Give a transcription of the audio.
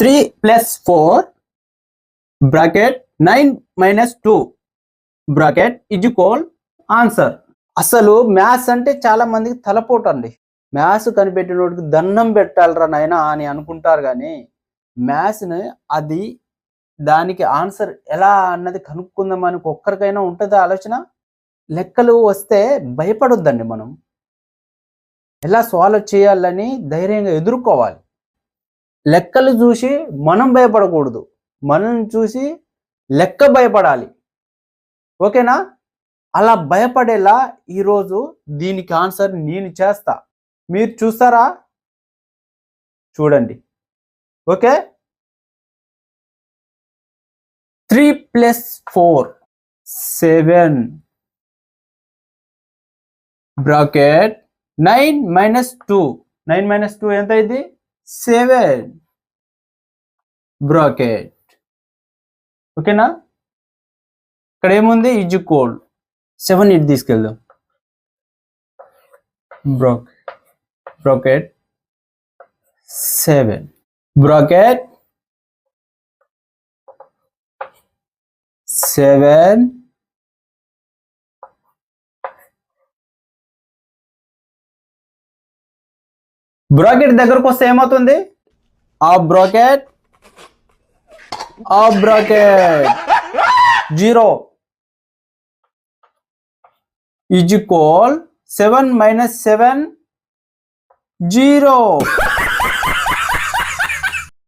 Three plus four bracket nine minus two bracket is equal answer అసలు maths అంటే చాలా మందికి తలపోటు అండి మ్యాథ్స్ కనిపెట్టినోడికి దండం పెట్టాలరా నాయనా అని అనుకుంటారు కానీ మ్యాథ్స్ని అది దానికి ఆన్సర్ ఎలా అన్నది కనుక్కుందామని ఒక్కరికైనా ఉంటుందా ఆలోచన? లెక్కలు వస్తే భయపడొద్దండి మనం. ఎలా సాల్వ్ చేయాలని ధైర్యంగా ఎదుర్కోవాలి. లెక్కలు చూసి మనం భయపడకూడదు. మనం చూసి లెక్క భయపడాలి. ఓకేనా? అలా భయపడేలా ఈరోజు దీనికి ఆన్సర్ నేను చేస్తా. మీరు చూస్తారా? చూడండి. Okay? Three plus four. Seven. Bracket. Nine minus two. Nine minus two ఎంత అయింది? సెవెన్. బ్రాకెట్. ఓకేనా? ఇక్కడ ఏముంది? ఇజ్ కోడ్ సెవెన్ ఇట్ తీసుకెళ్దాం. Brack bracket seven. Bracket. Seven. Bracket దగ్గరకు వస్తే ఏమవుతుంది? ఆ బ్రాకెట్ ఆ bracket zero is equal seven minus seven zero